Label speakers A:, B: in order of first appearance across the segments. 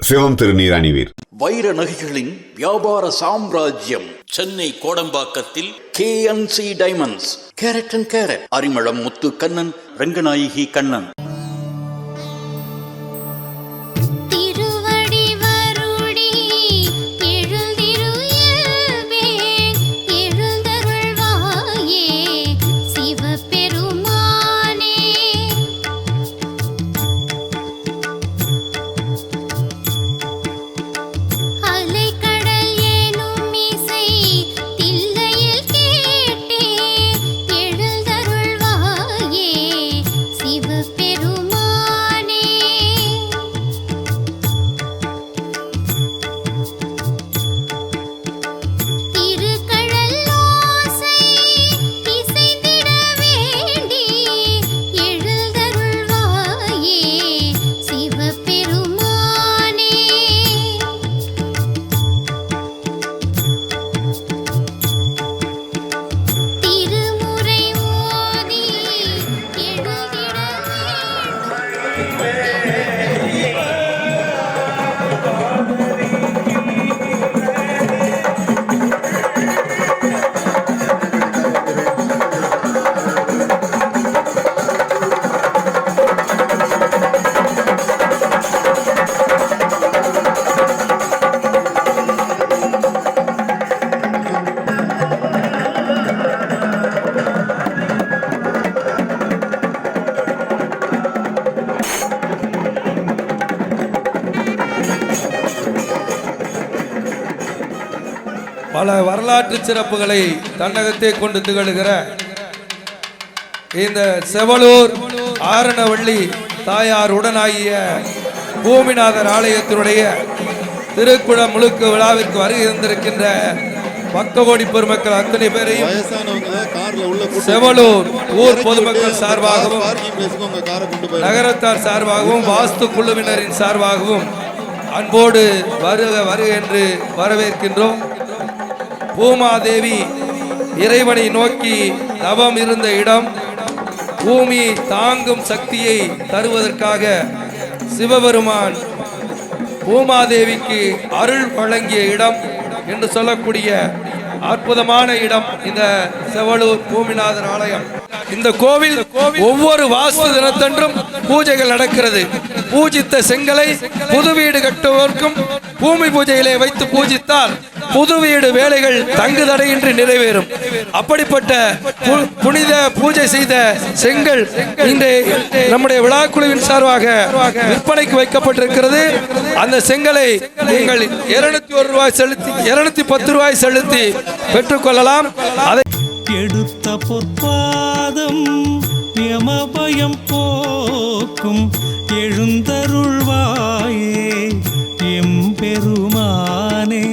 A: சிவம் திருநீர் அணிவீர்.
B: வைர நகைகளின் வியாபார சாம்ராஜ்யம் Chennai கோடம்பாக்கத்தில் K M C diamonds carat and carat Arimalam Muthu Kannan Ranganayaki Kannan.
C: பல வரலாற்று சிறப்புகளை தன்னகத்தே கொண்டு திகழ்கிற இந்த செவலூர் ஆரணவள்ளி தாயார் உடனாகிய பூமிநாதர் ஆலயத்தினுடைய திருக்குளம் முழுக்க விழாவிற்கு வருகை இருந்திருக்கின்ற பக்த கோடி பெருமக்கள் அத்தனை பேரையும் செவலூர் ஊர் பொதுமக்கள் சார்பாகவும் நகரத்தார் சார்பாகவும் வாஸ்து குழுவினரின் சார்பாகவும் அன்போடு வருக வருக என்று வரவேற்கின்றோம். பூமாதேவி இறைவனை நோக்கி தவம் இருந்த இடம் பூமி தாங்கும் சக்தியை தருவதற்காக சிவபெருமான் பூமாதேவிக்கு அருள் வழங்கிய இடம் என்று சொல்லக்கூடிய அற்புதமான இடம் இந்த செவலூர் பூமிநாதர் ஆலயம். இந்த கோவில் ஒவ்வொரு வாசு தினத்தன்றும் பூஜைகள் நடக்கிறது. பூஜித்த செங்கலை புது வீடு கட்டுவதற்கும் பூமி பூஜையிலே வைத்து பூஜித்தால் புது வீடு வேலைகள் தங்கு தடையின்றி நிறைவேறும். அப்படிப்பட்ட பு- புனித பூஜை செய்த செங்கல் இன்று நம்முடைய விழாக்குழுவின் சார்பாக விற்பனைக்கு வைக்கப்பட்டிருக்கிறது. அந்த செங்கலை நீங்கள் இருநூத்தி ஒரு ரூபாய் செலுத்தி இருநூத்தி பத்து ரூபாய் செலுத்தி பெற்றுக்கொள்ளலாம். அதை
D: எடுத்த பொற்பாதம் யமபயம் போக்கும் எழுந்தருள்வாயே எம்பெருமானே.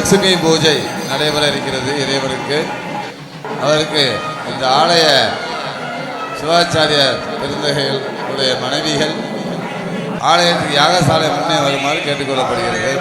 E: லட்சுமி பூஜை நடைபெற இருக்கிறது இறைவனுக்கு. அவருக்கு இந்த ஆலய சிவாச்சாரியார் பெருந்தகைகள் உடைய மனைவிகள் ஆலயத்துக்கு யாகசாலை முன்னே வருமாறு கேட்டுக்கொள்ளப்படுகிறது.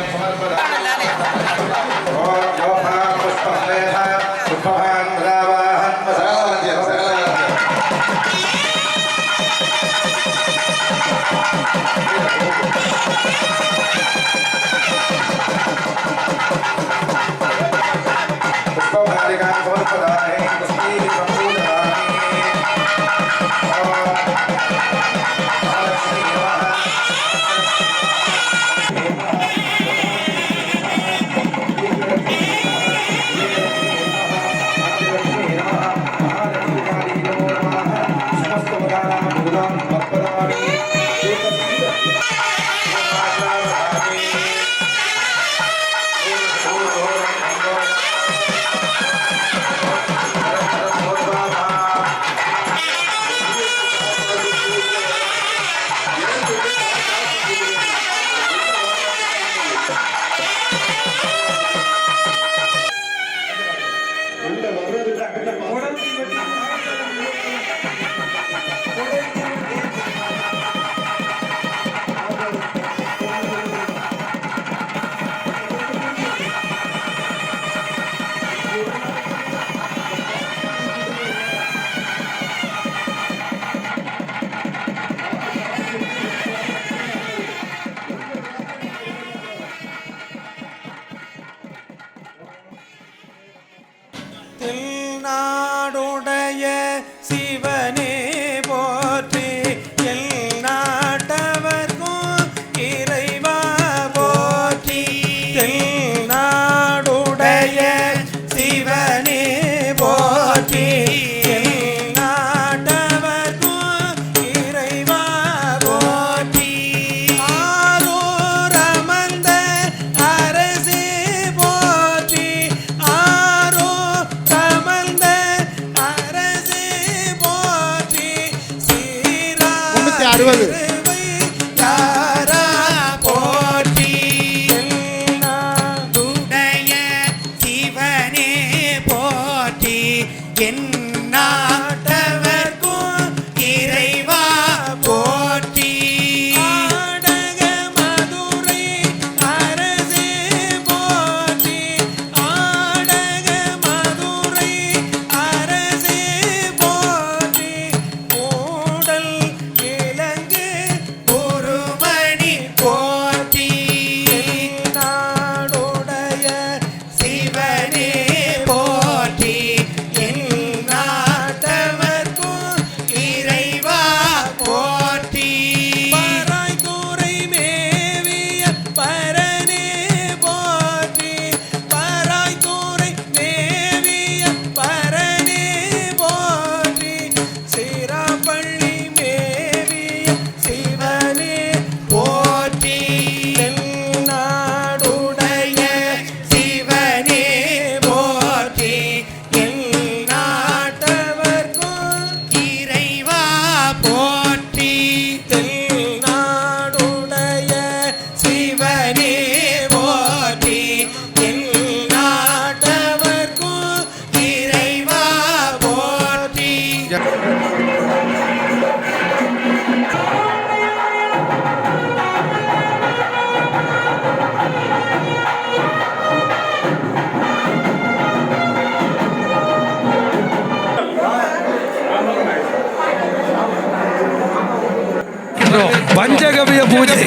C: பஞ்சகவிய பூஜை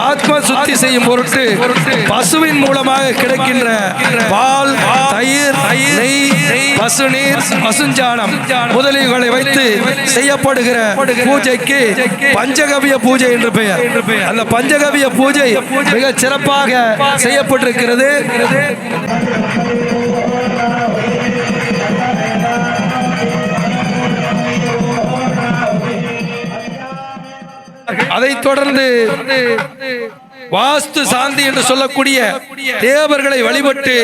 C: ஆத்ம சுத்தி செய்யும் பொருட்டு பசுவின் மூலமாக கிடைக்கின்ற பால் தயிர் நெய் பசுநீர் பசுஞ்சாணம் முதலீடுகளை வைத்து செய்யப்படுகிற பூஜைக்கு பஞ்சகவிய பூஜை என்று பெயர். அந்த பஞ்சகவிய பூஜை மிக சிறப்பாக செய்யப்பட்டிருக்கிறது. அதைத் தொடர்ந்து வாஸ்து சாந்தி என்று சொல்லக்கூடிய தேவர்களை வழிபட்டு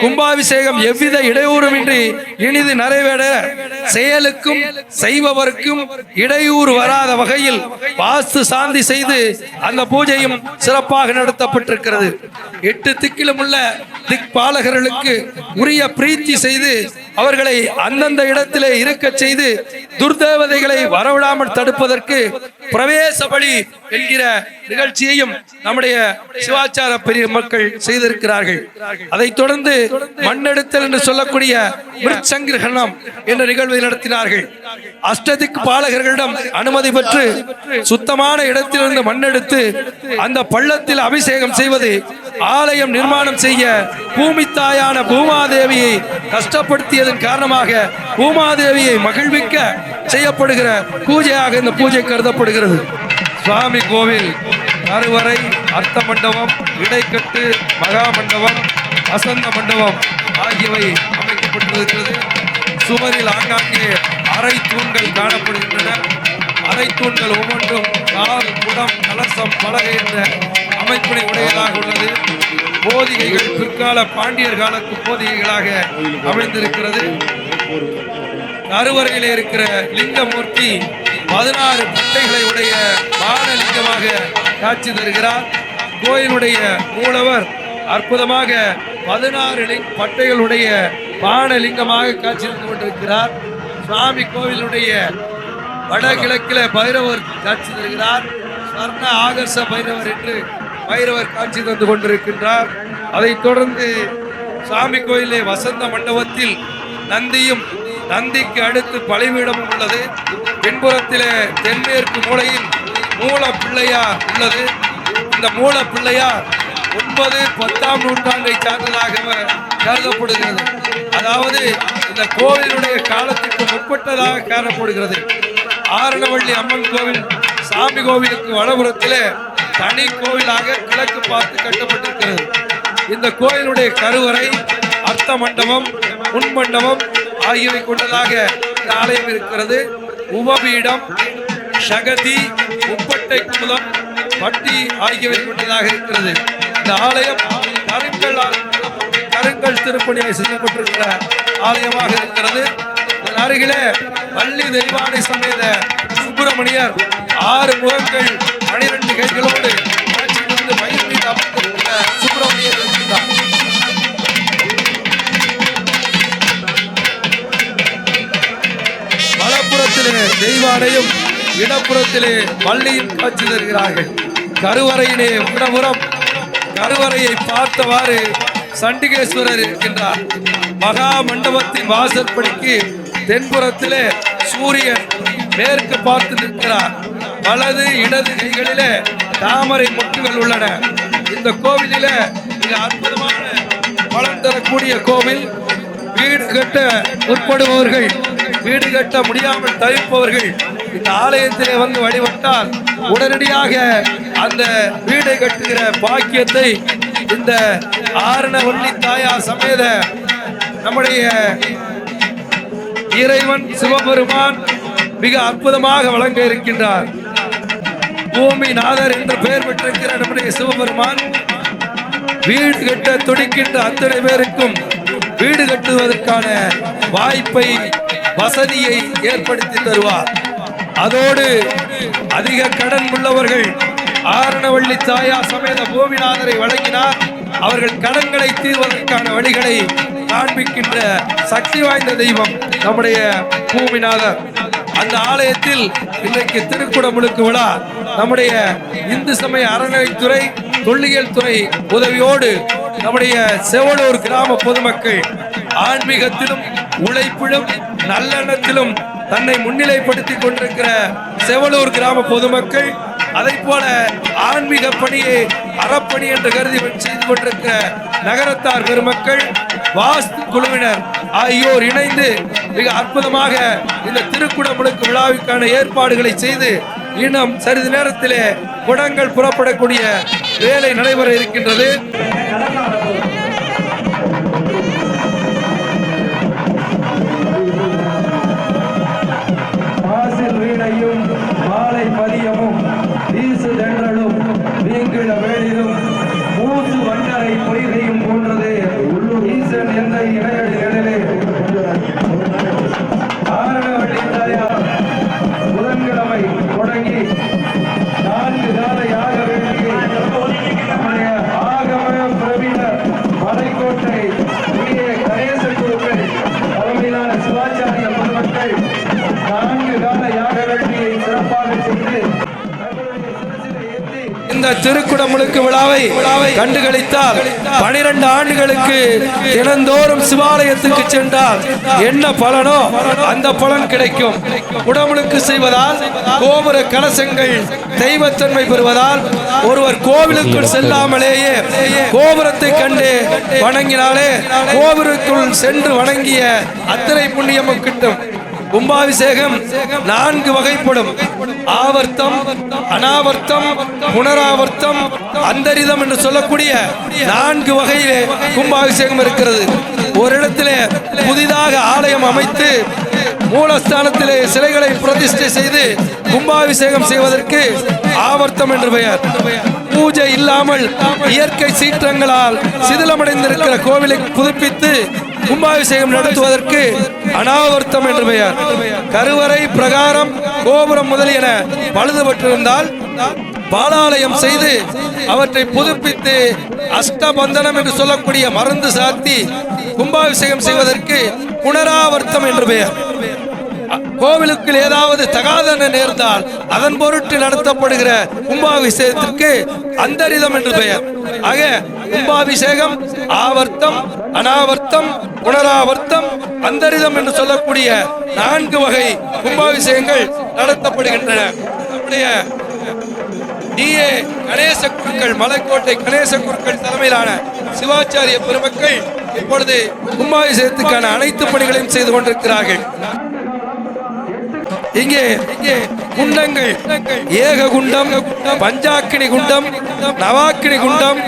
C: கும்பாபிஷேகம் எவ்வித இடையூறுமின்றி இனிது நிறைவேற செயலுக்கும் செய்பவருக்கும் இடையூறு வராத வகையில் வாஸ்து சாந்தி செய்து அந்த பூஜையும் சிறப்பாக நடத்தப்பட்டிருக்கிறது. எட்டு திக்கிலும் உள்ள திக்பாலகர்களுக்கு உரிய பிரீத்தி செய்து அவர்களை அந்தந்த இடத்திலே இருக்கச் செய்து துர்தேவதைகளை வரவிடாமல் தடுப்பதற்கு பிரவேச பலி என்கிற நிகழ்ச்சியையும் நம்முடைய சிவாச்சார பெரிய மக்கள் செய்திருக்கிறார்கள். அதைத் தொடர்ந்து மண்ணெடுத்தல் என்று சொல்லக்கூடிய மிருச்சங்கிரகணம் என்ற நிகழ்வை நடத்தினார்கள். அஷ்டதிக் பாலகர்களிடம் அனுமதி பெற்று சுத்தமான இடத்திலிருந்து மண்ணெடுத்து அந்த பள்ளத்தில் அபிஷேகம் செய்வது ஆலயம் நிர்மாணம் செய்ய பூமி தாயான பூமாதேவியை கஷ்டப்படுத்தியதன் காரணமாக பூமாதேவியை மகிழ்விக்க செய்யப்படுகிற பூஜையாக இந்த பூஜை கருதப்படுகிறது. சுவாமி கோவில் கருவறை அர்த்த மண்டபம் இடைக்கட்டு மகா மண்டபம் வசந்த மண்டபம் ஆகியவை அமைக்கப்பட்டிருக்கிறது. சுவரில் ஆங்காங்கே அரை தூண்கள் காணப்படுகின்றன. அரை தூண்கள் ஒவ்வொன்றும் கால் குடம் கலசம் பலகை என்ற அமைப்பினை உடையதாக உள்ளது. போதிகைகள் பிற்கால பாண்டியர் காலத்து போதிகைகளாக அமைந்திருக்கிறது. கருவறையிலே இருக்கிற லிங்கமூர்த்தி பதினாறு பட்டைகளை உடைய பானலிங்கமாக காட்சி தருகிறார். கோயிலுடைய மூலவர் அற்புதமாக பதினாறு லிங் பட்டைகளுடைய பானலிங்கமாக காட்சி தந்து கொண்டிருக்கிறார். சுவாமி கோவிலுடைய வடகிழக்கில பைரவர் காட்சி தருகிறார். ஸ்வர்ண ஆகர்ஷ பைரவர் என்று பைரவர் காட்சி தந்து கொண்டிருக்கின்றார். அதைத் தொடர்ந்து சாமி கோயிலே வசந்த மண்டபத்தில் நந்தியும் நந்திக்கு அடுத்து பலிபீடமும் உள்ளது. பின்புறத்திலே தென்மேற்கு மூலையில் மூல பிள்ளையார் உள்ளது. இந்த மூல பிள்ளையார் ஒன்பது பத்தாம் நூற்றாண்டை சார்ந்ததாக கருதப்படுகிறது. அதாவது இந்த கோவிலுடைய காலத்திற்கு முற்பட்டதாக காணப்படுகிறது. ஆரணவள்ளி அம்மன் கோவில் சாமி கோவிலுக்கு வலபுறத்திலே தனி கோவிலாக கிழக்கு பார்த்து கட்டப்பட்டிருக்கிறது. இந்த கோயிலுடைய கருவறை அர்த்த மண்டபம் முன்மண்டபம் ஆகியவை கொண்டதாக இந்த ஆலயம் இருக்கிறது. உபபீடம் சகதி உப்பட்டை குலம் வட்டி ஆகியவை கொண்டதாக இருக்கிறது. இந்த ஆலயம் கருங்கல் கருங்கல் திருப்பணியை செய்யப்பட்டிருக்கிற ஆலயமாக இருக்கிறது. அருகிலே பள்ளி தெய்வானை சமேத சுப்பிரமணியர் ஆறு முகங்கள் பனிரெண்டு கைகளோடு பயிர் மீது அமர்ந்திருக்கிற சுப்பிரமணியர் இருக்கிறார் தெய்வானையும் இடப்புறத்திலே பள்ளியின் காட்சி தருகிறார்கள். கருவறையிலே இடப்புறம் கருவறையை பார்த்தவாறு சண்டிகேஸ்வரர் இருக்கின்றார். மகா மண்டபத்தின் வாசற்படிக்கு தென்புறத்திலே சூரியன் மேற்கு பார்த்து நிற்கிறார். வலது இடது கைகளிலே தாமரை மொட்டுகள் உள்ளன. இந்த கோவிலில மிக அற்புதமான பலன் தரக்கூடிய கோவில் வீடு கட்ட முற்படுபவர்கள் வீடு கட்ட முடியாமல் தவிப்பவர்கள் இந்த ஆலயத்திலே வந்து வழிபட்டால் உடனடியாக அந்த வீடை கட்டுகிற பாக்கியத்தை இந்த ஆரணவள்ளி தாயா சமேத நம்முடைய இறைவன் சிவபெருமான் மிக அற்புதமாக வழங்க இருக்கின்றார். பூமிநாதர் என்று பெயர் பெற்றிருக்கிற நம்முடைய சிவபெருமான் வீடு கட்ட துடிக்கின்ற அத்தனை பேருக்கும் வீடு கட்டுவதற்கான வாய்ப்பை வசதியை ஏற்படுத்தி தருவார். அதோடு அதிக கடன் உள்ளவர்கள் ஆரணவள்ளி தாயா சமேத பூமிநாதரை வழங்கினார். அவர்கள் கடன்களை தீர்வதற்கான வழிகளை காண்பிக்கின்ற சக்தி வாய்ந்த தெய்வம் நம்முடைய பூமிநாதர். அந்த ஆலயத்தில் இன்றைக்கு திருக்குடமுழுக்கு விழா. நம்முடைய இந்து சமய அறநிலைத்துறை தொல்லியல் துறை உதவியோடு நம்முடைய செவலூர் கிராம பொதுமக்கள் ஆன்மீகத்திலும் உழைப்பிலும் நல்லெண்ணத்திலும் தன்னை முன்னிலைப்படுத்திக் கொண்டிருக்கிற செவலூர் கிராம பொதுமக்கள் அதை போல ஆன்மீக பணியை அறப்பணி என்று கருதி செய்து கொண்டிருக்கிற நகரத்தார் பெருமக்கள் வாஸ்து குழுவினர் ஆகியோர் இணைந்து மிக அற்புதமாக இந்த திருக்குடமுழுக்கு விழாவிற்கான ஏற்பாடுகளை செய்து இன்னும் சிறிது நேரத்திலே குடங்கள் புறப்படக்கூடிய வேலை நடைபெற இருக்கின்றது. திருக்குடமுழுக்கு விழாவை கண்டுகளித்தார் பனிரெண்டு ஆண்டுகளுக்கு தினந்தோறும் சிவாலயத்துக்கு சென்றால் என்ன பலனோ அந்த பலன் கிடைக்கும். குடமுழுக்கு செய்வதால் கோபுர கலசங்கள் தெய்வத்தன்மை பெறுவதால் ஒருவர் கோவிலுக்குள் செல்லாமலேயே கோபுரத்தை கண்டு வணங்கினாலே கோபுரத்துள் சென்று வணங்கிய அத்தனை புண்ணியமும் கிட்டும். கும்பாபிஷேகம் நான்கு வகைப்படும். ஆவர்த்தம் அனாவர்த்தம் புனராவர்த்தம் அந்தரிதம் என்று சொல்லக்கூடிய நான்கு வகையிலே கும்பாபிஷேகம் இருக்கிறது. ஒரு இடத்திலே புதிதாக ஆலயம் அமைத்து மூலஸ்தானத்திலே சிலைகளை பிரதிஷ்டை செய்து கும்பாபிஷேகம் செய்வதற்கு ஆவர்த்தம் என்று பெயர். பூஜை இல்லாமல் இயற்கை சீற்றங்களால் சிதிலமடைந்திருக்கிற கோவிலை புதுப்பித்து கும்பாபிஷேகம் நடத்துவதற்கு அனாவர்த்தம் என்று பெயர். கருவறை பிரகாரம் கோபுரம் முதலியன பழுதுபட்டிருந்தால் பாலாலயம் செய்து அவற்றை புதுப்பித்து அஷ்டபந்தனம் என்று சொல்லக்கூடிய மருந்து சாத்தி கும்பாபிஷேகம் செய்வதற்கு புனராவர்த்தம் என்று பெயர். கோவிலுக்கு ஏதாவது தகாதன நேர்ந்தால் அதன் பொருட்டு நடத்தப்படுகிற கும்பாபிஷேகத்திற்கு அந்தரிதம் என்று பெயர். ஆக கும்பாபிஷேகம் ஆவர்த்தம் அனாவர்த்தம் புனராவர்த்தம் அந்தரிதம் என்று சொல்லக்கூடிய நான்கு வகை கும்பாபிஷேகங்கள் நடத்தப்படுகின்றன. நம்முடைய டிஏ கணேச குருக்கள் மலைக்கோட்டை கணேச குருக்கள் தலைமையிலான சிவாச்சாரிய பெருமக்கள் இப்பொழுது கும்பாபிஷேகத்துக்கான அனைத்து பணிகளையும் செய்து கொண்டிருக்கிறார்கள். இங்கே குண்டங்கள் ஏக குண்டம் பஞ்சாக்கினி குண்டம் நவாக்கினி குண்டம்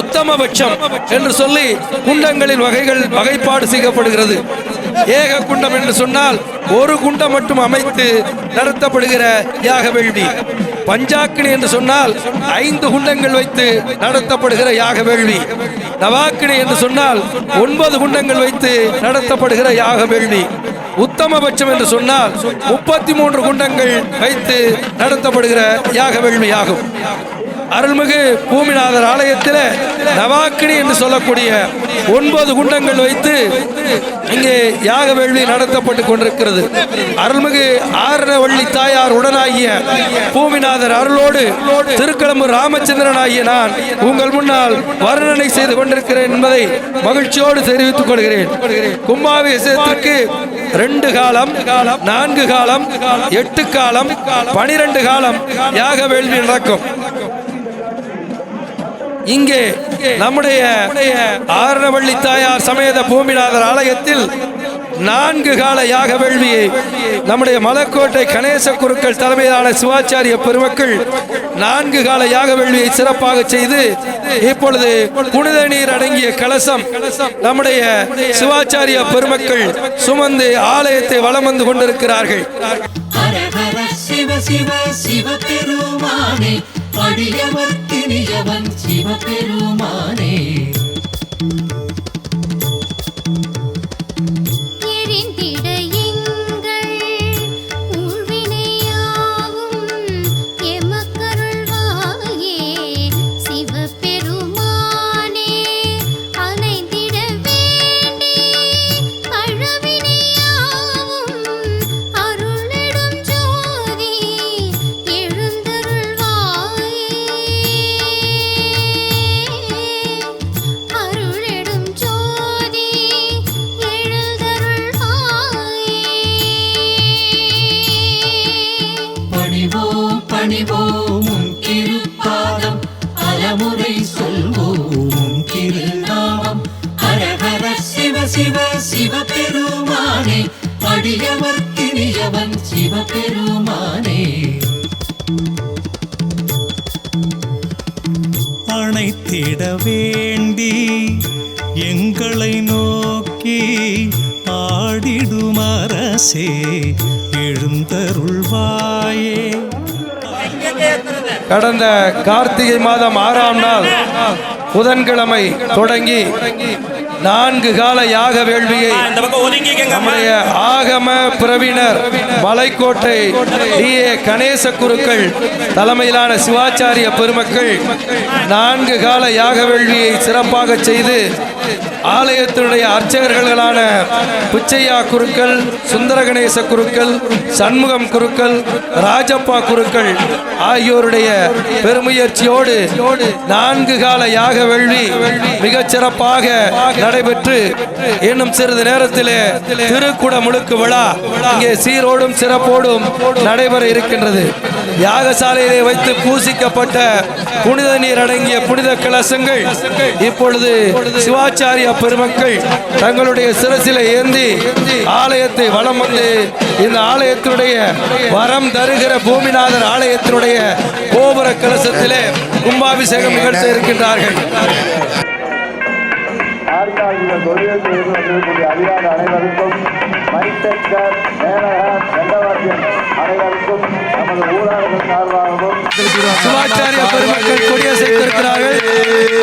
C: உத்தமபட்சம் என்று சொல்லி குண்டங்களின் வகைகள் வகைப்பாடு செய்யப்படுகிறது. ஏக குண்டம் என்று சொன்னால் ஒரு குண்டம் மட்டும் அமைத்து நடத்தப்படுகிற யாக வேள்வி. பஞ்சாக்கினி என்று சொன்னால் ஐந்து குண்டங்கள் வைத்து நடத்தப்படுகிற யாக வேள்வி நவாக்கினி என்று சொன்னால் ஒன்பது குண்டங்கள் வைத்து நடத்தப்படுகிற யாக வேள்வி உத்தமபட்சம் என்று சொன்னால் முப்பத்தி மூன்று குண்டங்கள் வைத்து நடத்தப்படுகிற யாக வேள்வி ஆகும் அருள்மிகு பூமிநாதர் ஆலயத்தில் நவாக்கினி என்று சொல்லக்கூடிய ஒன்பது குண்டங்கள் வைத்து இங்கே யாக வேள்வி நடத்தப்பட்டு கொண்டிருக்கிறது. அருள்மிகு ஆரணவள்ளி தாயார் உடனாகிய பூமிநாதர் அருளோடு திருக்கலம்பூர் ராமச்சந்திரன் ஆகிய நான் உங்கள் முன்னால் வர்ணனை செய்து கொண்டிருக்கிறேன் என்பதை மகிழ்ச்சியோடு தெரிவித்துக் கொள்கிறேன். கும்பாபிஷேகத்திற்கு ரெண்டு காலம் நான்கு காலம் எட்டு காலம் பனிரெண்டு காலம் யாக வேள்வி நடக்கும். இங்கே நம்முடைய ஆரணவள்ளி தாயார் சமேத பூமிநாதர் ஆலயத்தில் நான்கு கால யாக வேள்வியை நம்முடைய மலக்கோட்டை கணேச குருக்கள் தலைமையிலான சிவாச்சாரிய பெருமக்கள் நான்கு கால யாக வேள்வியை சிறப்பாக செய்து இப்பொழுது புனித நீர் அடங்கிய கலசம் நம்முடைய சிவாச்சாரிய பெருமக்கள் சுமந்து ஆலயத்தை வலம் வந்து கொண்டிருக்கிறார்கள்.
F: சிவ சிவ அடியவர்க்கினியவன் சிவபெருமானே.
G: உன்னை தேட வேண்டி
D: எங்களை நோக்கி ஆடிடும் அரசே எழுந்தருள்வாயே.
C: கடந்த கார்த்திகை மாதம் ஆறாம் நாள் புதன்கிழமை தொடங்கி நான்கு கால யாக வேள்வியை நம்முடைய ஆகம பிரவினர் மலைக்கோட்டை டி. ஏ. கணேச குருக்கள் தலைமையிலான சிவாச்சாரிய பெருமக்கள் நான்கு கால யாக வேள்வியை சிறப்பாக செய்து ஆலயத்தினுடைய அர்ச்சகர்களான பிச்சையா குருக்கள் சுந்தர கணேச குருக்கள் சண்முகம் குருக்கள் ராஜப்பா குருக்கள் ஆகியோருடைய பெருமுயற்சியோடு நான்கு கால யாக வேள்வி மிகச் சிறப்பாக நடைபெற்று இன்னும் சிறிது நேரத்திலே திருக்குட முழுக்கு விழா இங்கே சீரோடும் சிறப்போடும் நடைபெற இருக்கின்றது. யாகசாலையிலே வைத்து பூசிக்கப்பட்ட புனித நீர் அடங்கிய புனித கலசங்கள் இப்பொழுது சிவாச்சாரிய பெருமக்கள் தங்களுடைய சிரசில ஏந்தி ஆலயத்தை வளம் வந்து இந்த ஆலயத்தினுடைய வரம் தருகிற பூமிநாதர் ஆலயத்தினுடைய கோபுர கலசத்திலே கும்பாபிஷேகம் நிகழ்த்த இருக்கின்றார்கள்.
H: அனைவருக்கும் மேனகர் அனைவருக்கும் நமது சார்பாகவும்
C: சிவாச்சாரிய பெருமக்கள் கொடியசைத்திருக்கிறார்கள்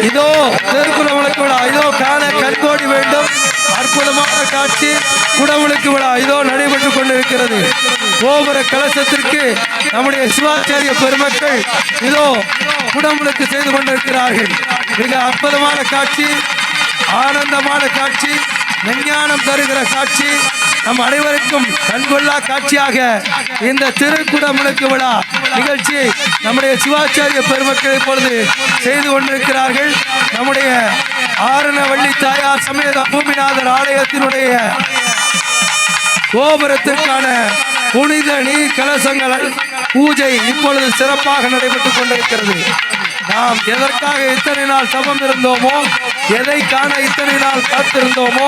C: இதோ திருக்குறவளுக்கு இதோ காண கண்கோடி வேண்டும். அற்புதமான காட்சி. குடமுழுக்கு விழா இதோ நடைபெற்றுக் கொண்டிருக்கிறது. கோபுர கலசத்திற்கு நம்முடைய சிவாச்சாரிய பெருமக்கள் இதோ குடமுழுக்கு செய்து கொண்டிருக்கிறார்கள். மிக அற்புதமான காட்சி ஆனந்தமான காட்சி விஞ்ஞானம் தருகிற காட்சி நம் அனைவருக்கும் கண்கொள்ளா காட்சியாக இந்த திருக்குடமுழுக்கு விழா நிகழ்ச்சி நம்முடைய சிவாச்சாரிய பெருமக்கள் இப்பொழுது செய்து கொண்டிருக்கிறார்கள். நம்முடைய ஆரணவள்ளி தாயார் சமேத பூமிநாதர் ஆலயத்தினுடைய கோபுரத்திற்கான புனித நீர் கலசங்கள் பூஜை இப்பொழுது சிறப்பாக நடைபெற்றுக் கொண்டிருக்கிறது. நாம் எதற்காக இத்தனை நாள் சபம் இருந்தோமோ எதை காண இத்தனை நாள் காத்திருந்தோமோ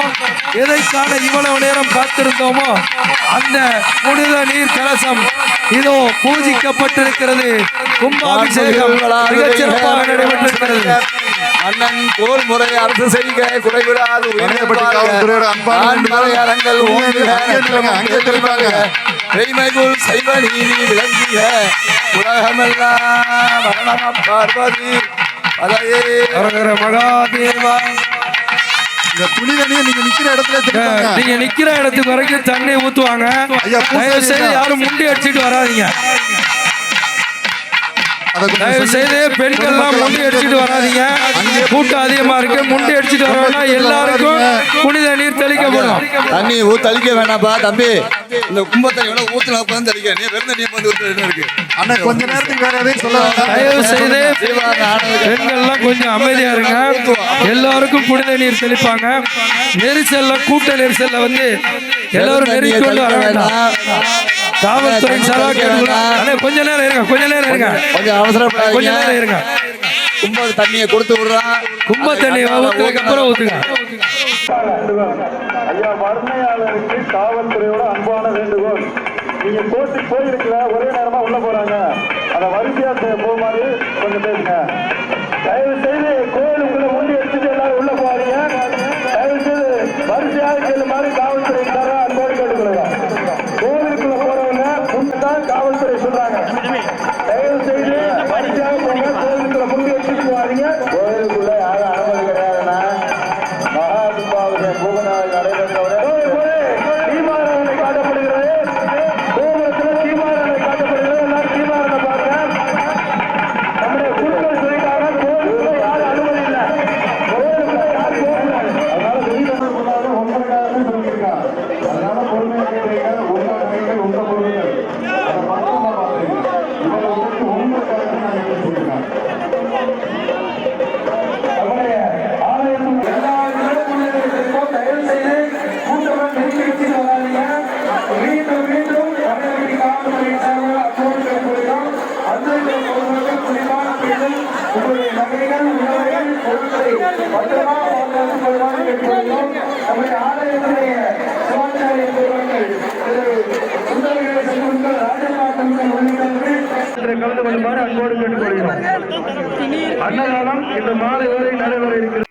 C: எதை காண இவ்வளவு நேரம் காத்திருந்தோமோ அந்த புனித நீர் கலசம் இதோ பூஜிக்கப்பட்டிருக்கிறது. கும்பாபிஷேகம் மிகச் சிறப்பாக நடைபெற்றிருக்கிறது.
E: அண்ணன் போல் முறை அரசு செய்க குறைவிடாது
I: திரும்பாங்க.
E: மெய்மைகுள் சைவ நீதி விளங்கிய உலகமெல்லாம் மரணம பார்வதி அதையே
C: அரகர மகாதேவா.
I: இந்த புனி தண்ணியை நீங்க நிக்கிற இடத்துல
C: நீங்க நிக்கிற இடத்துக்கு வரைக்கும் தண்ணி ஊத்துவாங்க. தயவு செய்து. யாரும் முண்டி அடிச்சிட்டு வராதீங்க. தயவு செய்து பெண்கள்லாம் முண்டி அடிச்சிட்டு வராதீங்க. கூட்டம் அதிகமா இருக்கு. முண்டி அடிச்சிட்டு வரவேன்னா எல்லாருக்கும் புனித நீர் தெளிக்கப்படும்.
E: தண்ணி ஊத்தளிக்க வேணாம்ப்பா தம்பி. இந்த கும்பத்தை எவ்வளவு ஊத்துல உட்காந்து தெளிக்க? நீ வெறும் தண்ணி வந்து ஊத்து இருக்கு.
I: அண்ணன் கொஞ்ச நேரத்துக்கு வேற எதையும் சொல்ல
C: தயவு செய்து பெண்கள்லாம் கொஞ்சம் அமைதியா இருங்க. எல்லாருக்கும் புனித நீர் தெளிப்பாங்க. நெரிசல்ல கூட்ட நெரிசல்ல வந்து எல்லாரும் நெருக்கி கொண்டு வர வேண்டாம். காவல்துறை சார்பாக கேட்டுக்கொள்ளும். அண்ணே, கொஞ்ச நேரம் இருங்க கொஞ்ச நேரம் இருங்க.
E: கொஞ்சம்
C: கொஞ்ச
E: அவசரப்படாதீங்க
C: நேரம் இருங்க.
E: கும்ப தண்ணியை கொடுத்து விடுறான்
C: கும்ப தண்ணி ஊத்துறதுக்கு அப்புறம் ஊத்துங்க.
H: ஐயா வறுமையாளருக்கு காவல்துறையோட அன்பான வேண்டுகோள். நீங்க கோர்ட்டுக்கு போயிருக்கல ஒரே நேரமா உள்ள போறாங்க. அந்த வரிசையா போகுமாறு கொஞ்சம் பேசுங்க. அந்தந்த பெண்கள் உங்களுடைய நகைகள் உணவுகள் பொருட்களை பத்திரமா நம்முடைய சிவாச்சாரிய பெருமக்கள் உள்ளிட்டவர்கள் கலந்து கொள்ளுமாறு அன்போடு கேட்டுக்கொள்கிறோம். அன்னதானம் இந்த மாலை வரை நடைபெற இருக்கிறது.